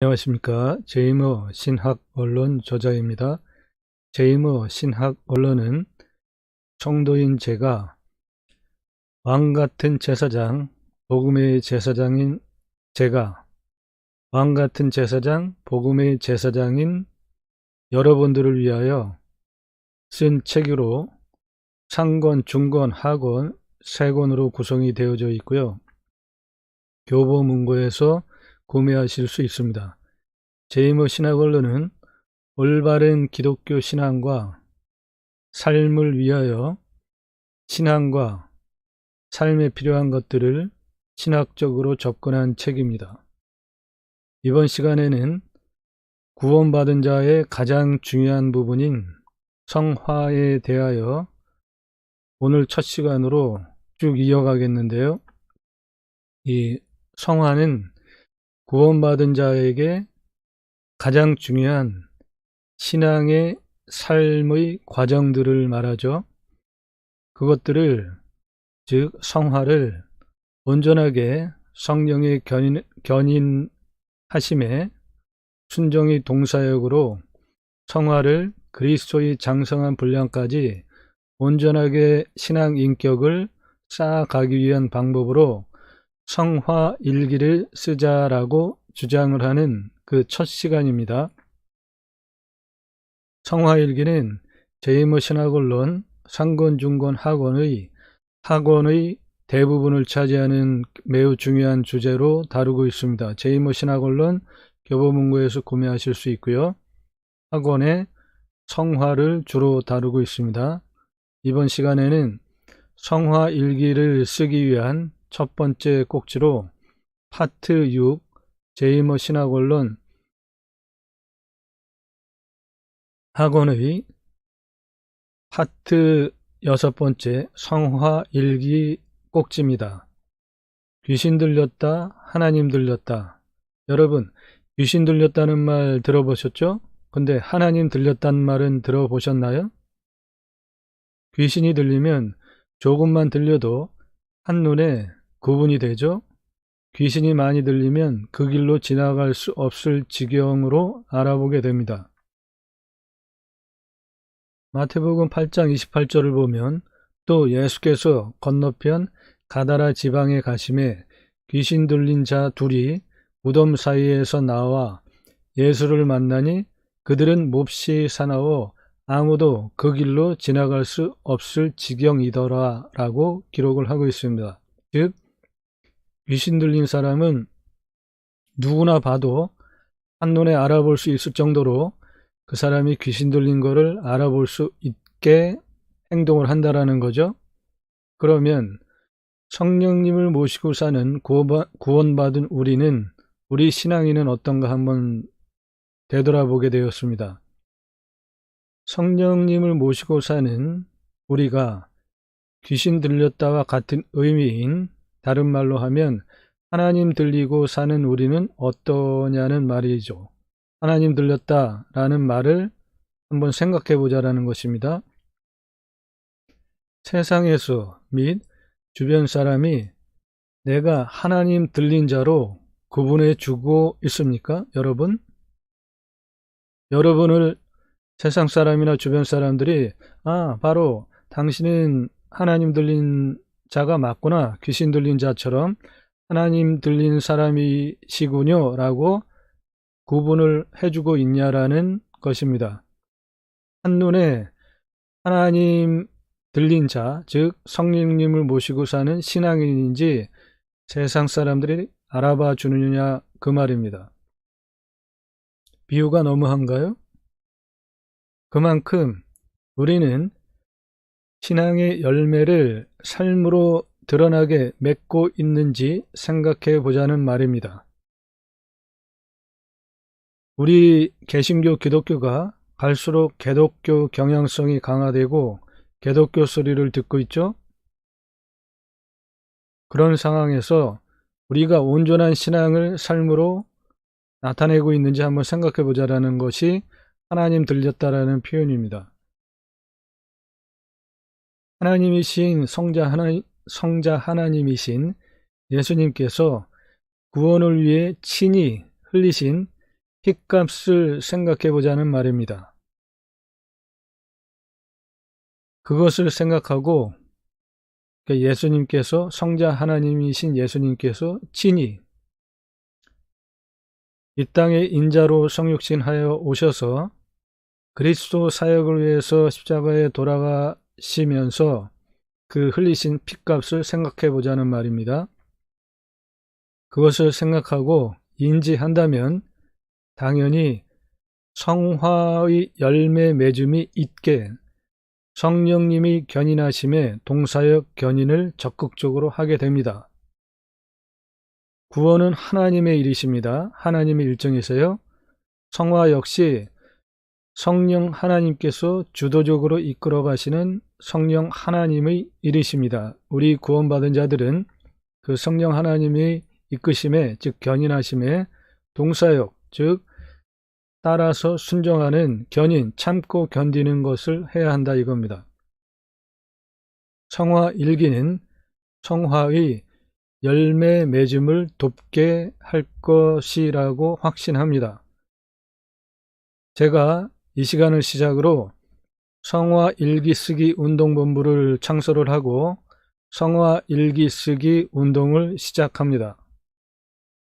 안녕하십니까. 제이머 신학 언론 저자입니다. 제이머 신학 언론은 성도인 제가 왕 같은 제사장, 복음의 제사장인 제가 왕 같은 제사장, 복음의 제사장인 여러분들을 위하여 쓴 책으로 상권, 중권, 하권 세 권으로 구성이 되어져 있고요. 교보문고에서 구매하실 수 있습니다. 제이머 신학언론은 올바른 기독교 신앙과 삶을 위하여 신앙과 삶에 필요한 것들을 신학적으로 접근한 책입니다. 이번 시간에는 구원받은 자의 가장 중요한 부분인 성화에 대하여 오늘 첫 시간으로 쭉 이어가겠는데요. 이 성화는 구원받은 자에게 가장 중요한 신앙의 삶의 과정들을 말하죠. 그것들을 즉 성화를 온전하게 성령의 견인, 견인하심에 순종의 동사역으로 성화를 그리스도의 장성한 분량까지 온전하게 신앙 인격을 쌓아가기 위한 방법으로 성화 일기를 쓰자라고 주장을 하는 그 첫 시간입니다. 성화 일기는 제이머 신학언론 상권, 중권, 학원의 학원의 대부분을 차지하는 매우 중요한 주제로 다루고 있습니다. 제이머 신학언론 교보문고에서 구매하실 수 있고요. 학원의 성화를 주로 다루고 있습니다. 이번 시간에는 성화 일기를 쓰기 위한 첫 번째 꼭지로 파트 6 제이머 신학원론 학원의 파트 여섯 번째 성화 일기 꼭지입니다. 귀신 들렸다, 하나님 들렸다. 여러분, 귀신 들렸다는 말 들어보셨죠? 근데 하나님 들렸다는 말은 들어보셨나요? 귀신이 들리면 조금만 들려도 한눈에 구분이 되죠. 귀신이 많이 들리면 그 길로 지나갈 수 없을 지경으로 알아보게 됩니다. 마태복음 8장 28절을 보면 또 예수께서 건너편 가다라 지방에 가심에 귀신 들린 자 둘이 무덤 사이에서 나와 예수를 만나니 그들은 몹시 사나워 아무도 그 길로 지나갈 수 없을 지경이더라 라고 기록을 하고 있습니다. 즉 귀신 들린 사람은 누구나 봐도 한눈에 알아볼 수 있을 정도로 그 사람이 귀신 들린 거를 알아볼 수 있게 행동을 한다라는 거죠. 그러면 성령님을 모시고 사는 구원받은 우리는 우리 신앙인은 어떤가 한번 되돌아보게 되었습니다. 성령님을 모시고 사는 우리가 귀신 들렸다와 같은 의미인 다른 말로 하면 하나님 들리고 사는 우리는 어떠냐는 말이죠. 하나님 들렸다 라는 말을 한번 생각해 보자라는 것입니다. 세상에서 및 주변 사람이 내가 하나님 들린 자로 구분해 주고 있습니까? 여러분? 여러분을 세상 사람이나 주변 사람들이 아, 바로 당신은 하나님 들린 자가 맞구나. 귀신 들린 자처럼 하나님 들린 사람이시군요. 라고 구분을 해주고 있냐라는 것입니다. 한눈에 하나님 들린 자, 즉 성령님을 모시고 사는 신앙인인지 세상 사람들이 알아봐 주느냐 그 말입니다. 비유가 너무한가요? 그만큼 우리는 신앙의 열매를 삶으로 드러나게 맺고 있는지 생각해 보자는 말입니다. 우리 개신교 기독교가 갈수록 개독교 경향성이 강화되고 개독교 소리를 듣고 있죠? 그런 상황에서 우리가 온전한 신앙을 삶으로 나타내고 있는지 한번 생각해 보자라는 것이 하나님 들렸다라는 표현입니다. 하나님이신 성자 하나 성자 하나님이신 예수님께서 구원을 위해 친히 흘리신 핏값을 생각해 보자는 말입니다. 그것을 생각하고 그러니까 예수님께서 성자 하나님이신 예수님께서 친히 이 땅에 인자로 성육신하여 오셔서 그리스도 사역을 위해서 십자가에 돌아가 시면서 그 흘리신 핏값을 생각해 보자는 말입니다. 그것을 생각하고 인지한다면 당연히 성화의 열매 맺음이 있게 성령님이 견인하심에 동사역 견인을 적극적으로 하게 됩니다. 구원은 하나님의 일이십니다. 하나님의 일정에서요. 성화 역시 성령 하나님께서 주도적으로 이끌어 가시는 성령 하나님의 일이십니다. 우리 구원받은 자들은 그 성령 하나님의 이끄심에 즉 견인하심에 동사역 즉 따라서 순종하는 견인 참고 견디는 것을 해야 한다 이겁니다. 성화 일기는 성화의 열매 맺음을 돕게 할 것이라고 확신합니다. 제가 이 시간을 시작으로 성화 일기 쓰기 운동본부를 창설을 하고 성화 일기 쓰기 운동을 시작합니다.